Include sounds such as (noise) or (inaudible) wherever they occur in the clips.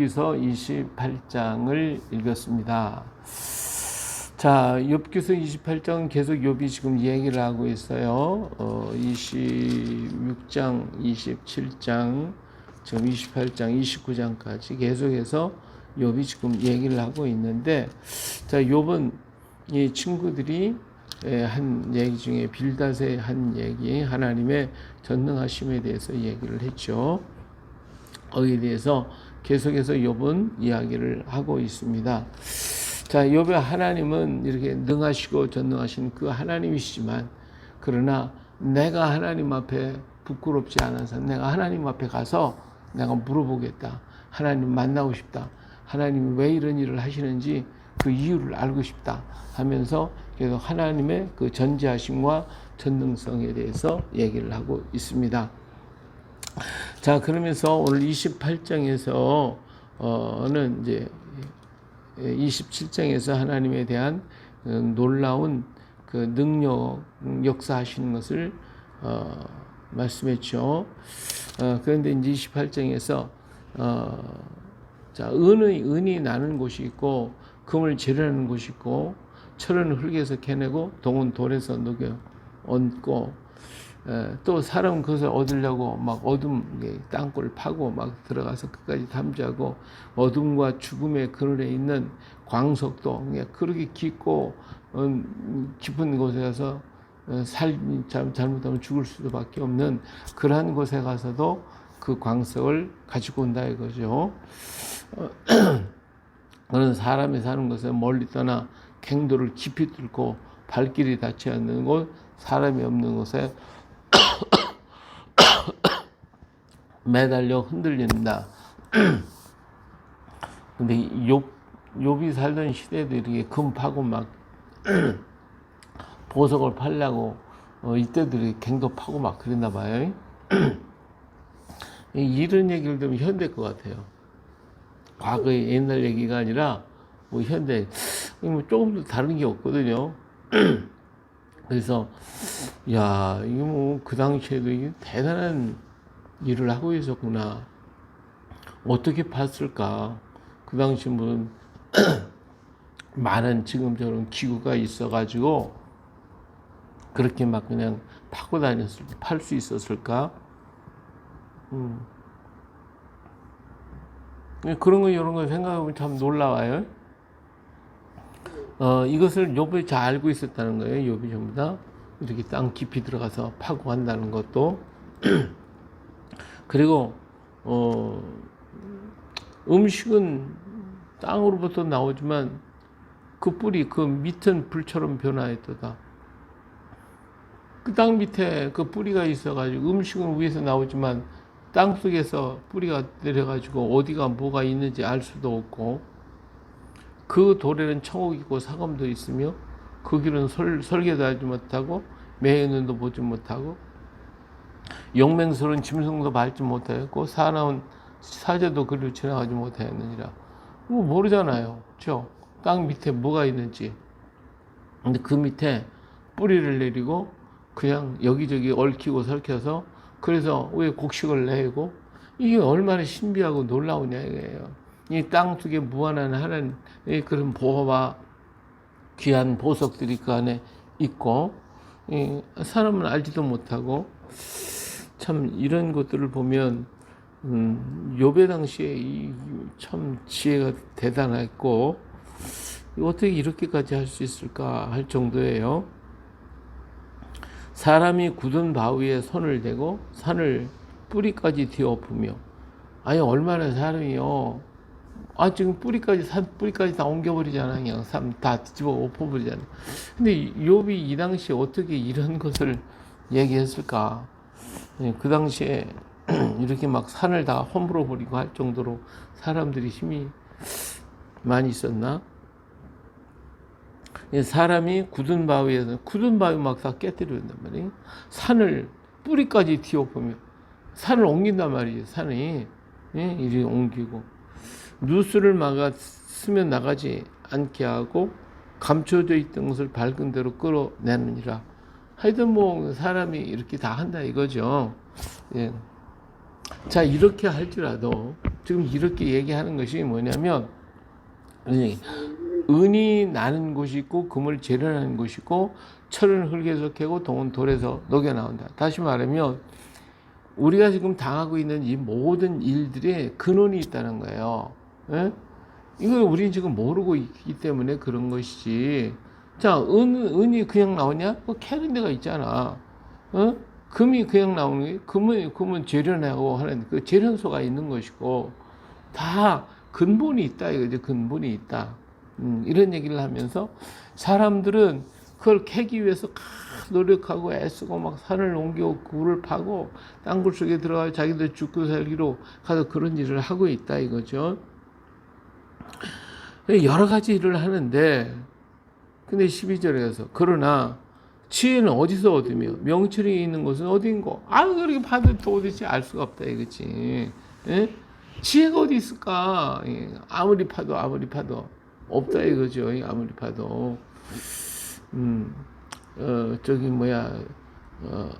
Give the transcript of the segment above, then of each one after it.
욥기서 28장을 읽었습니다. 자, 욥기서 28장 계속 욥이 지금 얘기를 하고 있어요. 어, 26장, 27장, 지금 28장, 29장까지 계속해서 욥이 지금 얘기를 하고 있는데 자, 욥은 이 친구들이 예, 한 얘기 중에 빌닷의 한 얘기 하나님의 전능하심에 대해서 얘기를 했죠. 거기에 대해서 계속해서 욥은 이야기를 하고 있습니다. 자, 욥의 하나님은 이렇게 능하시고 전능하신 그 하나님이시지만 그러나 내가 하나님 앞에 부끄럽지 않아서 내가 하나님 앞에 가서 내가 물어보겠다. 하나님 만나고 싶다. 하나님이 왜 이런 일을 하시는지 그 이유를 알고 싶다 하면서 계속 하나님의 그 전지하심과 전능성에 대해서 얘기를 하고 있습니다. 자, 그러면서 오늘 28장에서 어는 이제 27장에서 하나님에 대한 놀라운 그 능력 역사하시는 것을 어, 말씀했죠. 어, 그런데 이제 28장에서 어, 자 은의 은이 나는 곳이 있고 금을 재려는 곳이 있고 철은 흙에서 캐내고 동은 돌에서 녹여 얹고 에, 또 사람 그것을 얻으려고 막 어둠 땅굴 파고 막 들어가서 끝까지 탐지하고 어둠과 죽음의 그늘에 있는 광석도 그렇게 깊고 어, 깊은 곳에 가서 어, 살 잘못하면 죽을 수밖에 없는 그러한 곳에 가서도 그 광석을 가지고 온다 이거죠. 어, (clears throat) 그런 사람이 사는 곳에 멀리 떠나 갱도를 깊이 뚫고 발길이 닿지 않는 곳, 사람이 없는 곳에 매달려 흔들린다. (clears throat) 근데 욥, 욥이 살던 시대도 이렇게 금 파고 막 (clears throat) 보석을 팔려고 어, 이때도 이렇게 갱도 파고 막 그랬나 봐요. (clears throat) 이런 얘기를 들으면 현대 것 같아요. 과거의 옛날 얘기가 아니라 뭐 현대 뭐 조금 더 다른 게 없거든요. 그래서 야 이거 뭐 그 당시에도 이게 대단한 일을 하고 있었구나. 어떻게 봤을까? 그 당시 뭐 (clears throat) 많은 지금처럼 기구가 있어가지고 그렇게 막 그냥 파고 다녔을 팔수 있었을까? 음. 그런 거 이런 거 생각하면 참 놀라워요. 어, 이것을 욥이 잘 알고 있었다는 거예요. 욥이 전부 다 이렇게 땅 깊이 들어가서 파고 한다는 것도 (clears throat) 그리고 어, 음식은 땅으로부터 나오지만 그 뿌리 그 밑은 불처럼 변화했다다. 그 땅 밑에 그 뿌리가 있어가지고 음식은 위에서 나오지만 땅 속에서 뿌리가 내려가지고 어디가 뭐가 있는지 알 수도 없고 그 돌에는 청옥 있고 사검도 있으며 그 길은 설, 설계도 하지 못하고 매연도 보지 못하고 용맹스러운 짐승도 밟지 못하였고 사나운 사제도 그를 지나가지 못하였느니라 뭐 모르잖아요 그렇죠? 땅 밑에 뭐가 있는지 근데 그 밑에 뿌리를 내리고 그냥 여기저기 얽히고 설켜서 그래서 왜 곡식을 내고 이게 얼마나 신비하고 놀라우냐 이거예요. 이 땅 속에 무한한 하는 그런 보호와 귀한 보석들이 그 안에 있고 사람은 알지도 못하고 참 이런 것들을 보면 음, 요배 당시에 이 참 지혜가 대단했고 어떻게 이렇게까지 할 수 있을까 할 정도예요. 사람이 굳은 바위에 손을 대고 산을 뿌리까지 뒤엎으며 아니 얼마나 사람이요? 아 지금 뿌리까지 산 뿌리까지 다 옮겨버리잖아 그냥 산다 뒤집어 엎어버리잖아 근데 욥이 이 당시에 어떻게 이런 것을 얘기했을까 예, 그 당시에 (clears throat) 이렇게 막 산을 다 허물어 버리고 할 정도로 사람들이 힘이 많이 있었나 사람이 굳은 바위에서 굳은 바위 막 다 깨뜨린단 말이에요. 산을 뿌리까지 뒤엎으며 산을 옮긴단 말이에요. 산이 예? 이리 옮기고 누수를 막아 쓰면 나가지 않게 하고 감춰져 있던 것을 밝은 대로 끌어내느니라. 하여튼 뭐 사람이 이렇게 다 한다 이거죠. 예. 자 이렇게 할지라도 지금 이렇게 얘기하는 것이 뭐냐면 아니, 은이 나는 곳이 있고 금을 재련하는 곳이 있고 철은 흙에서 캐고 동은 돌에서 녹여 나온다. 다시 말하면 우리가 지금 당하고 있는 이 모든 일들의 근원이 있다는 거예요. 예? 이걸 우리는 지금 모르고 있기 때문에 그런 것이지. 자, 은, 은이 그냥 나오냐? 그 캐는 데가 있잖아. 어? 금이 그냥 나오는 게, 금은, 금은 재련하고 하는 그 재련소가 있는 것이고, 다 근본이 있다, 이거죠. 근본이 있다. 음, 이런 얘기를 하면서 사람들은 그걸 캐기 위해서 막 노력하고 애쓰고 막 산을 옮기고 굴을 파고 땅굴 속에 들어가 자기들 죽고 살기로 가서 그런 일을 하고 있다 이거죠. 여러 가지 일을 하는데 근데 12절에 가서 그러나 지혜는 어디서 얻으며 명철이 있는 곳은 어딘고? 아 그렇게 봐도 도대체 알 수가 없다 이거지. 예? 지혜가 어디 있을까? 예, 아무리 파도 아무리 파도 없다 이거죠. 예, 아무리 파도. 음, 어, 저기 뭐야 어,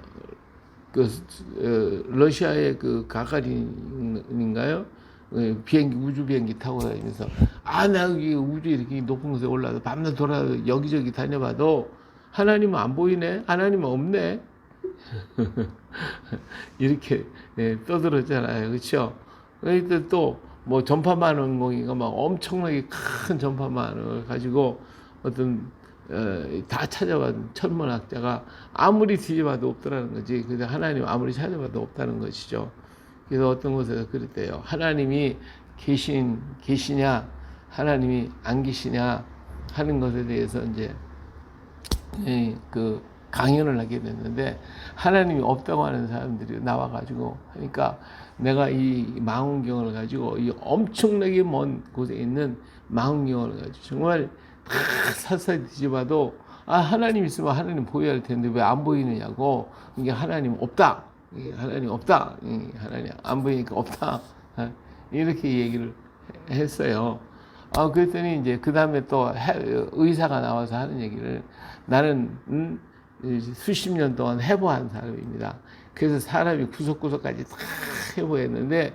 그 어, 러시아의 그 가가린인가요? 어, 비행기 우주 비행기 타고 다니면서 아 나 여기 우주 이렇게 높은 곳에 올라서 밤낮 돌아 여기저기 다녀봐도 하나님은 안 보이네 하나님은 없네 (laughs) 이렇게 예, 떠들었잖아요 그렇죠 그때 또뭐 전파망 공이가 막 엄청나게 큰 전파망을 가지고 어떤 어, 다 찾아봐도 천문학자가 아무리 뒤져봐도 없더라는 거지. 근데 하나님 아무리 찾아봐도 없다는 것이죠. 그래서 어떤 곳에서 그랬대요. 하나님이 계신 계시냐, 하나님이 안 계시냐 하는 것에 대해서 이제 예, 그 강연을 하게 됐는데 하나님이 없다고 하는 사람들이 나와가지고 하니까 내가 이 망원경을 가지고 이 엄청나게 먼 곳에 있는 망원경을 가지고 정말 다 사사히 뒤져봐도 아 하나님 있으면 하나님 보여야 할 텐데 왜 안 보이느냐고 이게 하나님 없다 하나님 없다 이게 하나님 안 보이니까 없다 아, 이렇게 얘기를 했어요. 아 그랬더니 이제 그 다음에 또 의사가 나와서 하는 얘기를 나는 음, 수십 년 동안 해보한 사람입니다. 그래서 사람이 구석구석까지 다 해보했는데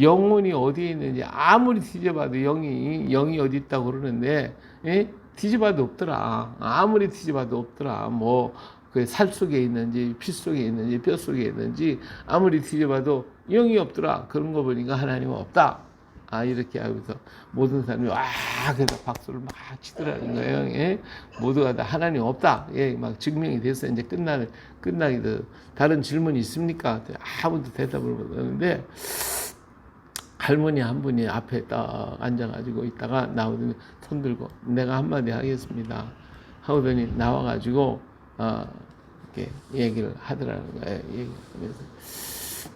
영혼이 어디에 있는지 아무리 뒤져봐도 영이 영이 어디 있다고 그러는데 예? 뒤져봐도 없더라. 아무리 뒤져봐도 없더라. 뭐 그 살 속에 있는지 피 속에 있는지 뼈 속에 있는지 아무리 뒤져봐도 영이 없더라. 그런 거 보니까 하나님은 없다. 아 이렇게 하면서 모든 사람이 와 그래서 박수를 막 치더라는 거예요. 예? 모두가 다 하나님 없다. 예, 막 증명이 됐어. 이제 끝나 끝나기도 다른 질문이 있습니까? 아무도 대답을 못 하는데 할머니 한 분이 앞에 딱 앉아가지고 있다가 나오더니 손 들고 내가 한마디 하겠습니다. 하더니 나와가지고 어, 이렇게 얘기를 하더라는 거예요.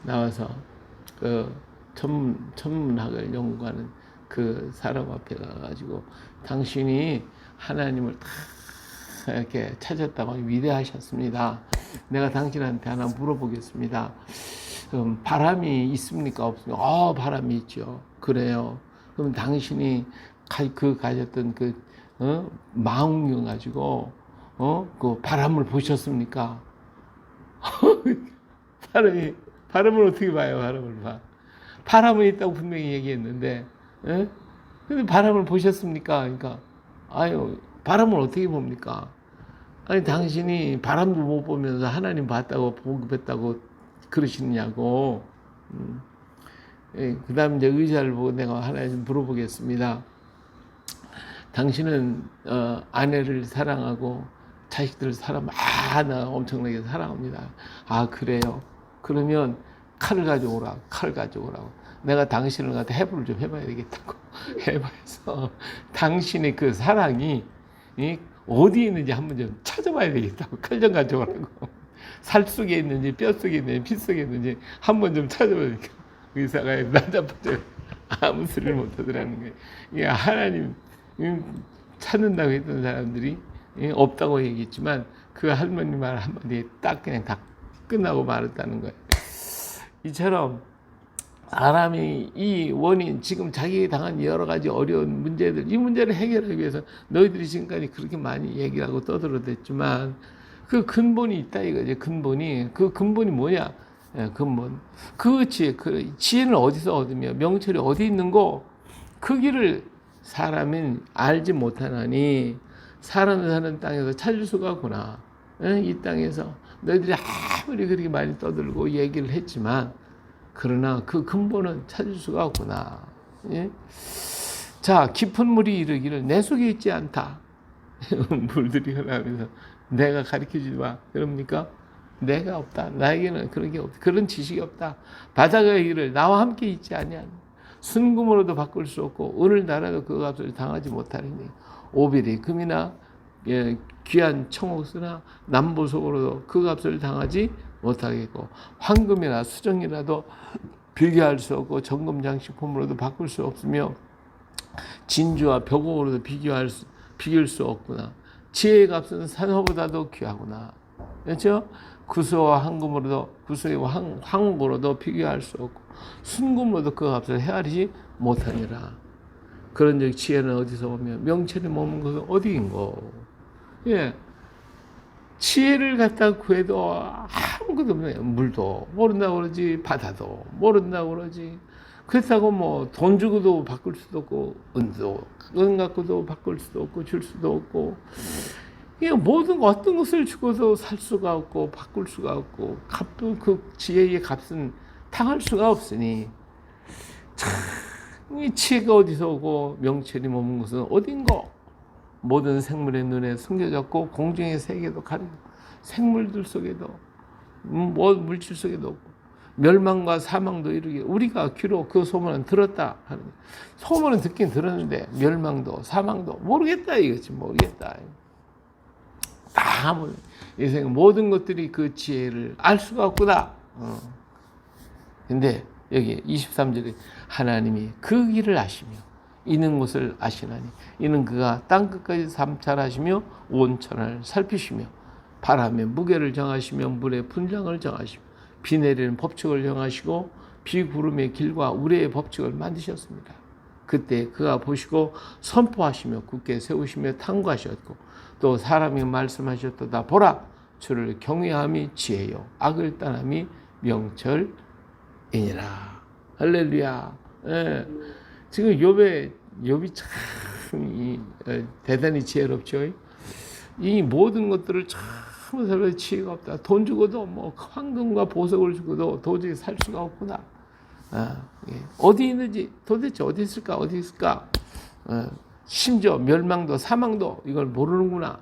나와서 그 천문, 천문학을 연구하는 그 사람 앞에 가가지고 당신이 하나님을 다 이렇게 찾았다고 위대하셨습니다. 내가 당신한테 하나 물어보겠습니다. 음, 바람이 있습니까? 없습니까? 어, 바람이 있죠. 그래요. 그럼 당신이 가, 그 가졌던 그, 어? 망경 가지고, 어? 그 바람을 보셨습니까? (laughs) 바람이, 바람을 어떻게 봐요? 바람을 봐. 바람은 있다고 분명히 얘기했는데, 예? 근데 바람을 보셨습니까? 그러니까, 아유, 바람을 어떻게 봅니까? 아니, 당신이 바람도 못 보면서 하나님 봤다고, 보급했다고 그러시느냐고. 음. 예, 그 다음 이제 의사를 보고 내가 하나 좀 물어보겠습니다. 당신은, 어, 아내를 사랑하고 자식들을 사랑, 아, 나 엄청나게 사랑합니다. 아, 그래요? 그러면 칼을 가져오라, 칼 가져오라고. 내가 당신을 갖다 해부를 좀 해봐야 되겠다고. (laughs) 해봐서 당신의 그 사랑이 이, 어디에 있는지 한번 좀 찾아봐야 되겠다고. 칼 좀 가져오라고. (laughs) 살 속에 있는지 뼈 속에 있는지 피 속에 있는지 한번 좀 찾아보니까 의사가 나자빠져 아무 소리를 못 하더라는 거예요. 이게 하나님 찾는다고 했던 사람들이 없다고 얘기했지만 그 할머니 말 한마디에 딱 그냥 다 끝나고 말았다는 거예요. 이처럼 사람이 이 원인 지금 자기 당한 여러 가지 어려운 문제들 이 문제를 해결하기 위해서 너희들이 지금까지 그렇게 많이 얘기하고 떠들어댔지만 그 근본이 있다 이거지 근본이 그 근본이 뭐냐 예, 근본. 그 지혜, 그 지혜는 어디서 얻으며 명철이 어디 있는고 그 길을 사람은 알지 못하나니 사람 사는 땅에서 찾을 수가 없구나. 예, 이 땅에서 너희들이 아무리 그렇게 많이 떠들고 얘기를 했지만 그러나 그 근본은 찾을 수가 없구나. 예? 자, 깊은 물이 이르기를 내 속에 있지 않다. (laughs) 물들이 흐르면서 내가 가르쳐 주지 마. 그럽니까? 내가 없다. 나에게는 그런 게 없다. 그런 지식이 없다. 바다가 이를 나와 함께 있지 아니한 순금으로도 바꿀 수 없고 오늘 나라도 그 값을 당하지 못하리니 오빌이 금이나 예, 귀한 청옥수나 남보석으로도 그 값을 당하지 못하겠고 황금이나 수정이라도 비교할 수 없고 정금 장식품으로도 바꿀 수 없으며 진주와 벽옥으로도 비교할 수, 비길 수 없구나. 지혜의 값은 산호보다도 귀하구나. 그렇죠? 구수와 황금으로도 구수와 황, 황금으로도 비교할 수 없고 순금으로도 그 값을 헤아리지 못하니라. 그런 적 지혜는 어디서 오며 명철이 머문 것은 어디인고? 예. 지혜를 갖다 구해도 아무것도 없네. 물도 모른다고 그러지, 바다도 모른다고 그러지. 그렇다고 뭐 돈 주고도 바꿀 수도 없고, 은도, 은 갖고도 바꿀 수도 없고, 줄 수도 없고. 이게 모든 거 어떤 것을 주고도 살 수가 없고, 바꿀 수가 없고, 값도 그 지혜의 값은 당할 수가 없으니, 참, 이 지혜가 어디서 오고, 명철이 머문 것은 어딘고? 모든 생물의 눈에 숨겨졌고 공중의 세계도 가리고 생물들 속에도 음, 뭐 물질 속에도 없고 멸망과 사망도 이르게 우리가 귀로 그 소문은 들었다 하는 소문은 듣긴 들었는데 멸망도 사망도 모르겠다 이거지 모르겠다 다 인생 모든 것들이 그 지혜를 알 수가 없구나 어. 근데 여기 23절에 하나님이 그 길을 아시며 이는 것을 아시나니 이는 그가 땅 끝까지 삼찰하시며 온천을 살피시며 바람의 무게를 정하시며 물의 분량을 정하시며 비 내리는 법칙을 정하시고 비구름의 길과 우레의 법칙을 만드셨습니다. 그때 그가 보시고 선포하시며 굳게 세우시며 탕구하셨고 또 사람이 말씀하셨도다 보라 주를 경외함이 지혜요 악을 떠남이 명철이니라 할렐루야 예. 지금 욥의 욥이 참 이, 어, 대단히 지혜롭죠. 이 모든 것들을 참 서로 지혜가 없다. 돈 주고도 뭐 황금과 보석을 주고도 도저히 살 수가 없구나. 아, 예. 어디 있는지 도대체 어디 있을까 어디 있을까. 어, 심지어 멸망도 사망도 이걸 모르는구나.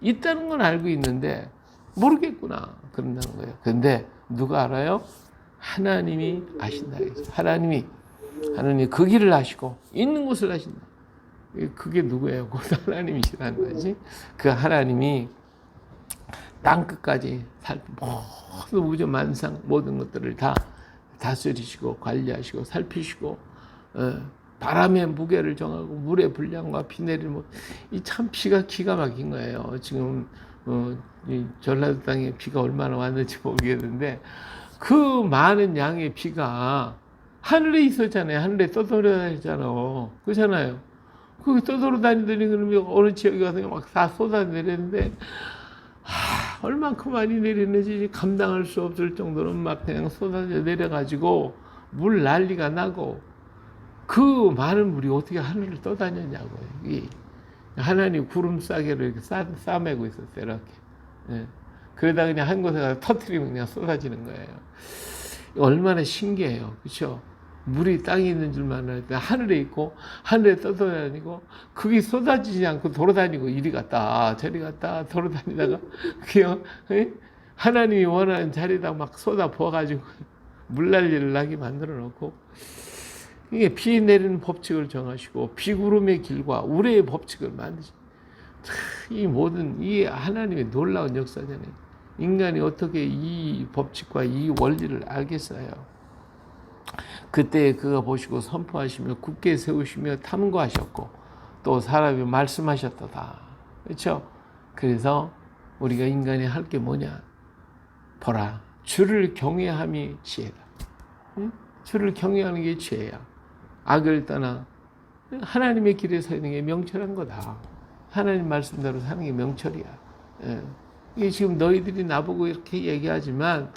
있다는 건 알고 있는데 모르겠구나 그런다는 거예요. 근데 누가 알아요? 하나님이 아신다. 하나님이 하나님 그 길을 아시고 있는 곳을 아신다. 그게 누구예요? 곧 하나님이시라는 거지. 그 하나님이 땅 끝까지 살 모든 우주 만상 모든 것들을 다 다스리시고 관리하시고 살피시고 어, 바람의 무게를 정하고 물의 분량과 비 내리는 이참 비가 기가 막힌 거예요. 지금 어, 이 전라도 땅에 비가 얼마나 왔는지 모르겠는데 그 많은 양의 비가 하늘에 있었잖아요. 하늘에 떠돌아다니잖아. 그렇잖아요. 거기 떠돌아다니더니 그러면 어느 지역에 가서 막 다 쏟아내렸는데, 하, 얼만큼 많이 내리는지 감당할 수 없을 정도로 막 그냥 쏟아져 내려가지고 물 난리가 나고 그 많은 물이 어떻게 하늘을 떠다녔냐고요. 이 하나님 구름 싸개를 이렇게 싸, 싸매고 있었어요. 이렇게. 예. 그러다 그냥 한 곳에 가서 터트리면 그냥 쏟아지는 거예요. 얼마나 신기해요. 그렇죠? 물이 땅에 있는 줄만 알았더니 하늘에 있고 하늘에 떠돌아다니고 그게 쏟아지지 않고 돌아다니고 이리 갔다 저리 갔다 돌아다니다가 (laughs) 그냥 하나님이 원하는 자리에다 막 쏟아 부어가지고 (laughs) 물난리를 나게 만들어 놓고 이게 비 내리는 법칙을 정하시고 비구름의 길과 우레의 법칙을 만드시 이 모든 이 하나님의 놀라운 역사잖아요. 인간이 어떻게 이 법칙과 이 원리를 알겠어요? 그때 그가 보시고 선포하시며 굳게 세우시며 탐구하셨고 또 사람이 말씀하셨도다. 그렇죠? 그래서 우리가 인간이 할 게 뭐냐? 보라, 주를 경외함이 지혜다. 응? 주를 경외하는 게 지혜야. 악을 떠나 하나님의 길에 서 있는 게 명철한 거다. 하나님 말씀대로 사는 게 명철이야. 예. 이게 지금 너희들이 나보고 이렇게 얘기하지만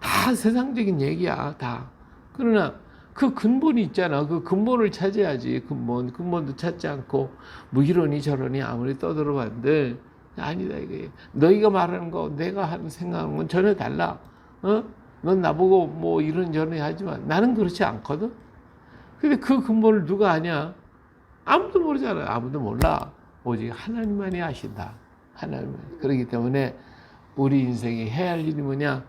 다 세상적인 얘기야, 다. 그러나 그 근본이 있잖아. 그 근본을 찾아야지. 근본. 근본도 찾지 않고, 뭐 이러니 저러니 아무리 떠들어봤는데, 아니다, 이게. 너희가 말하는 거, 내가 하는 생각하는 건 전혀 달라. 어? 넌 나보고 뭐 이런 저런 하지만 나는 그렇지 않거든? 근데 그 근본을 누가 아냐? 아무도 모르잖아. 아무도 몰라. 오직 하나님만이 아신다. 하나님만. 그렇기 때문에 우리 인생에 해야 할 일이 뭐냐?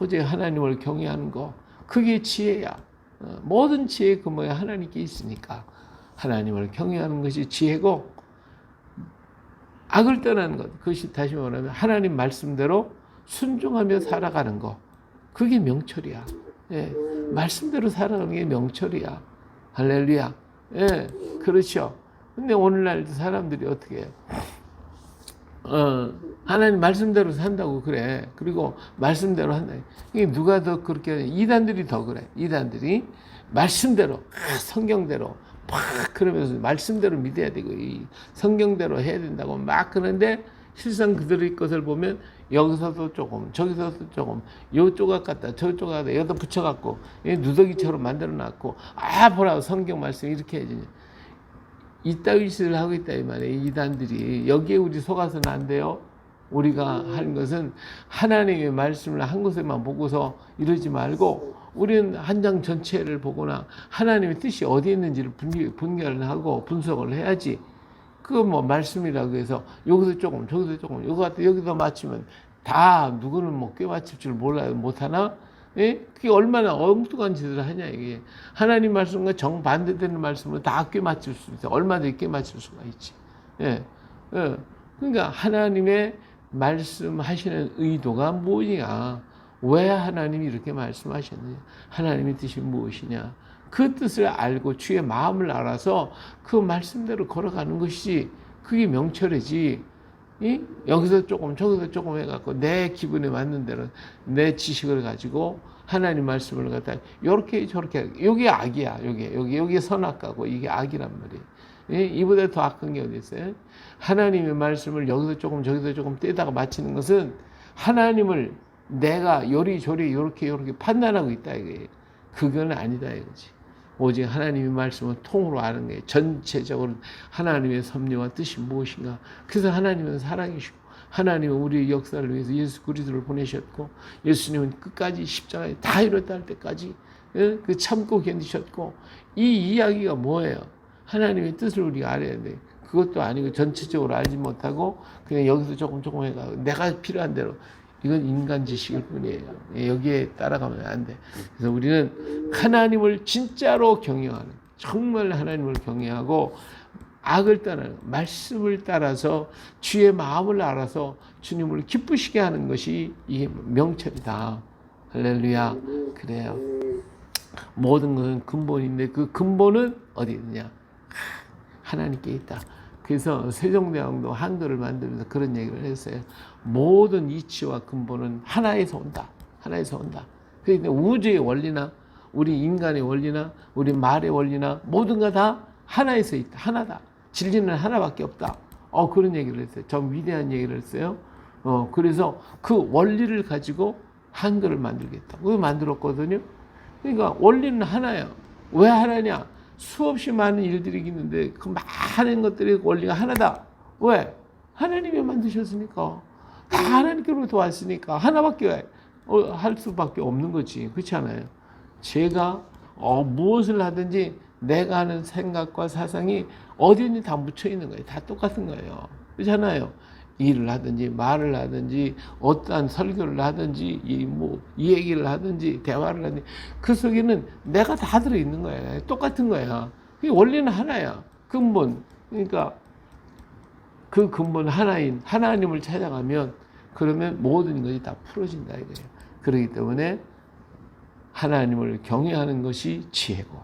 오직 하나님을 경외하는 거. 그게 지혜야. 어, 모든 지혜의 근본에 하나님께 있으니까 하나님을 경외하는 것이 지혜고 악을 떠나는 것. 그것이 다시 말하면 하나님 말씀대로 순종하며 살아가는 거. 그게 명철이야. 예, 말씀대로 살아가는 게 명철이야. 할렐루야. 예, 그렇죠. 근데 오늘날도 사람들이 어떻게 해요? 어, 하나님 말씀대로 산다고 그래. 그리고 말씀대로 한다. 이게 누가 더 그렇게. 이단들이 더 그래. 이단들이 말씀대로, 아, 성경대로 막 그러면서 말씀대로 믿어야 되고 이 성경대로 해야 된다고 막 그러는데 실상 그들의 것을 보면 여기서도 조금 저기서도 조금 요 조각 갖다 저 조각 갖다 여기다 붙여갖고 누더기처럼 만들어놨고 아 보라 성경 말씀 이렇게 해야지. 이따위 짓을 하고 있다 이 말이에요 이단들이. 여기에 우리 속아서는 안 돼요. 우리가 하는 것은 하나님의 말씀을 한 곳에만 보고서 이러지 말고 우리는 한 장 전체를 보거나 하나님의 뜻이 어디에 있는지를 분별을 하고 분석을 해야지 그뭐 말씀이라고 해서 여기서 조금 저기서 조금 여기 갖다 여기다 맞추면 다 누구는 뭐 꽤 맞출 줄 몰라요. 못하나? 예? 그게 얼마나 엉뚱한 짓을 하냐 이게. 하나님 말씀과 정반대되는 말씀을 다 꽤 맞출 수 있어 얼마든지 꽤 맞출 수가 있지. 예. 예. 그러니까 하나님의 말씀하시는 의도가 뭐냐? 왜 하나님이 이렇게 말씀하셨느냐? 하나님의 뜻이 무엇이냐 그 뜻을 알고 주의 마음을 알아서 그 말씀대로 걸어가는 것이 그게 명철이지. 이? 여기서 조금 저기서 조금 해갖고 내 기분에 맞는 대로 내 지식을 가지고 하나님 말씀을 갖다 요렇게 저렇게 여기 악이야 여기 여기 여기 선악가고 이게 악이란 말이에요. 이보다 더 악한 게 어디 있어요? 하나님의 말씀을 여기서 조금 저기서 조금 떼다가 맞히는 것은 하나님을 내가 요리조리 요렇게 요렇게 판단하고 있다 이거예요. 그건 아니다 이거지. 오직 하나님의 말씀을 통으로 아는 게 전체적으로 하나님의 섭리와 뜻이 무엇인가. 그래서 하나님은 사랑이시고 하나님은 우리의 역사를 위해서 예수 그리스도를 보내셨고 예수님은 끝까지 십자가에 다 이뤘다 할 때까지 예? 그 참고 견디셨고 이 이야기가 뭐예요? 하나님의 뜻을 우리가 알아야 돼. 그것도 아니고 전체적으로 알지 못하고 그냥 여기서 조금 조금 해가 내가 필요한 대로 이건 인간 지식일 뿐이에요. 여기에 따라가면 안 돼. 그래서 우리는 하나님을 진짜로 경외하는, 정말 하나님을 경외하고 악을 따르는, 말씀을 따라서 주의 마음을 알아서 주님을 기쁘시게 하는 것이 이게 명철이다. 할렐루야. 그래요. 모든 것은 근본인데 그 근본은 어디 있느냐? 하나님께 있다. 그래서 세종대왕도 한글을 만들면서 그런 얘기를 했어요. 모든 이치와 근본은 하나에서 온다. 하나에서 온다. 그러니까 우주의 원리나 우리 인간의 원리나 우리 말의 원리나 모든 거 다 하나에서 있다. 하나다. 진리는 하나밖에 없다. 어 그런 얘기를 했어요. 좀 위대한 얘기를 했어요. 어 그래서 그 원리를 가지고 한글을 만들겠다. 왜 만들었거든요? 그러니까 원리는 하나예요. 왜 하나냐? 수없이 많은 일들이 있는데 그 많은 것들의 원리가 하나다. 왜? 하나님이 만드셨으니까. 다 하나님께로부터 왔으니까 하나밖에 어, 할 수밖에 없는 거지. 그렇지 않아요? 제가 어, 무엇을 하든지 내가 하는 생각과 사상이 어디니 다 묻혀 있는 거예요. 다 똑같은 거예요. 그렇잖아요. 일을 하든지 말을 하든지 어떠한 설교를 하든지 이 뭐 이 얘기를 하든지 대화를 하든지 그 속에는 내가 다 들어 있는 거야. 똑같은 거야. 그 원리는 하나야. 근본. 그러니까 그 근본 하나인 하나님을 찾아가면 그러면 모든 것이 다 풀어진다 이거예요. 그렇기 때문에 하나님을 경외하는 것이 지혜고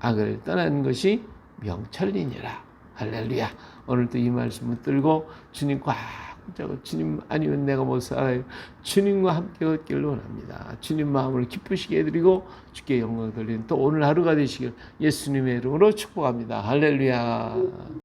악을 떠나는 것이 명철이니라. 할렐루야. 오늘도 이 말씀을 들고 주님 꽉 붙잡고 주님 아니면 내가 못 살아요. 주님과 함께 걷기를 원합니다. 주님 마음을 기쁘시게 해드리고 주께 영광 돌리는 또 오늘 하루가 되시길 예수님의 이름으로 축복합니다. 할렐루야.